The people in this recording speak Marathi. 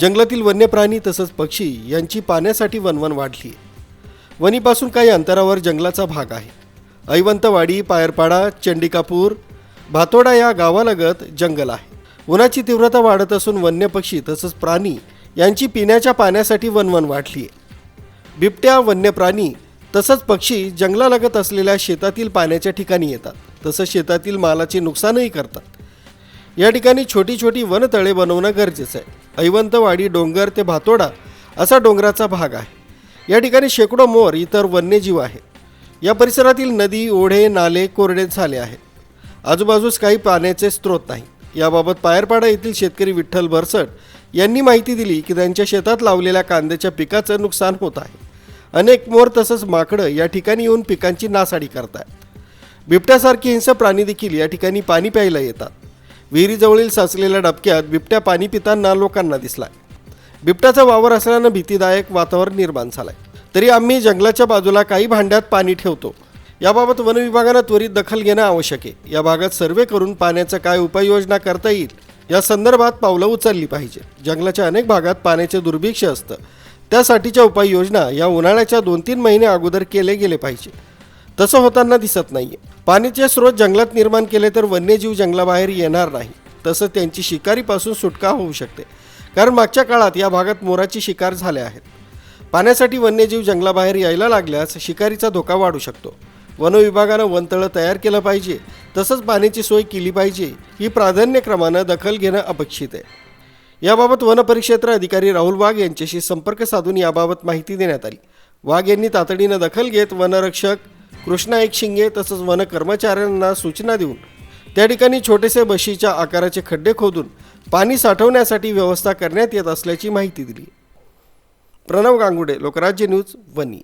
जंगलातील वन्य प्राणी तसंच पक्षी यांची पाण्यासाठी वनवन वाढली. आहे काही अंतरावर जंगलाचा भाग आहे. ऐवंतवाडी पायरपाडा चंडिकापूर भातोडा या गावालगत जंगल आहे. उन्हाची तीव्रता वाढत असून वन्य पक्षी तसंच प्राणी यांची पिण्याच्या पाण्यासाठी वनवन वाढली. आहे बिबट्या वन्य प्राणी तसंच पक्षी जंगलालगत असलेल्या शेतातील पाण्याच्या ठिकाणी येतात. तसंच शेतातील मालाचे नुकसानही करतात. या ठिकाणी छोटी छोटी वनतळे बनवणं गरजेचं आहे. ऐवंतवाडी डोंगर ते भातोडा असा डोंगराचा भाग आहे. या ठिकाणी शेकडो मोर इतर वन्यजीव आहेत. या परिसरातील नदी ओढे नाले कोरडे झाले आहेत. आजूबाजूस काही पाण्याचे स्रोत नाही. याबाबत पायरपाडा येथील शेतकरी विठ्ठल भरसट यांनी माहिती दिली की त्यांच्या शेतात लावलेल्या कांद्याच्या पिकाचं नुकसान होत आहे. अनेक मोर तसंच माकडं या ठिकाणी येऊन पिकांची नासाडी करतात बिबट्यासारखी हिंसक प्राणी देखील या ठिकाणी पाणी प्यायला येतात. विहिरीजवळील साचलेल्या डबक्यात बिबट्या पाणी पिताना लोकांना दिसला. बिबट्याचा वावर असल्यानं भीतीदायक वातावरण निर्माण झालंय. तरी आम्ही जंगलाच्या बाजूला काही भांड्यात पाणी ठेवतो. याबाबत वन विभागानं त्वरित दखल घेणं आवश्यक आहे. या भागात सर्वे करून पाण्याचं काय उपाययोजना करता येईल या संदर्भात पावलं उचलली पाहिजे. जंगलाच्या अनेक भागात पाण्याचे दुर्भिक्ष असतं. त्यासाठीच्या उपाययोजना या उन्हाळ्याच्या दोन तीन महिने अगोदर केले गेले पाहिजे. तसं होताना दिसत नाहीये. पाण्याचे स्रोत जंगलात निर्माण केले तर वन्यजीव जंगलाबाहेर येणार नाही. तसं त्यांची शिकारीपासून सुटका होऊ शकते. कारण मागच्या काळात या भागात मोराची शिकार झाल्या आहेत. पाण्यासाठी वन्यजीव जंगलाबाहेर यायला लागल्यास शिकारीचा धोका वाढू शकतो. वन विभागानं वनतळं तयार केलं पाहिजे. तसंच पाण्याची सोय केली पाहिजे. ही प्राधान्यक्रमानं दखल घेणं अपेक्षित आहे. याबाबत वनपरिक्षेत्र अधिकारी राहुल वाघ यांच्याशी संपर्क साधून याबाबत माहिती देण्यात आली. वाघ यांनी तातडीनं दखल घेत वनरक्षक कृष्णा एक शिंगे तसंच वन कर्मचाऱ्यांना सूचना देऊन त्या ठिकाणी छोटेसे बशीच्या आकाराचे खड्डे खोदून पाणी साठवण्यासाठी व्यवस्था करण्यात येत असल्याची माहिती दिली. प्रणव गांगुडे लोकराज्य न्यूज वनी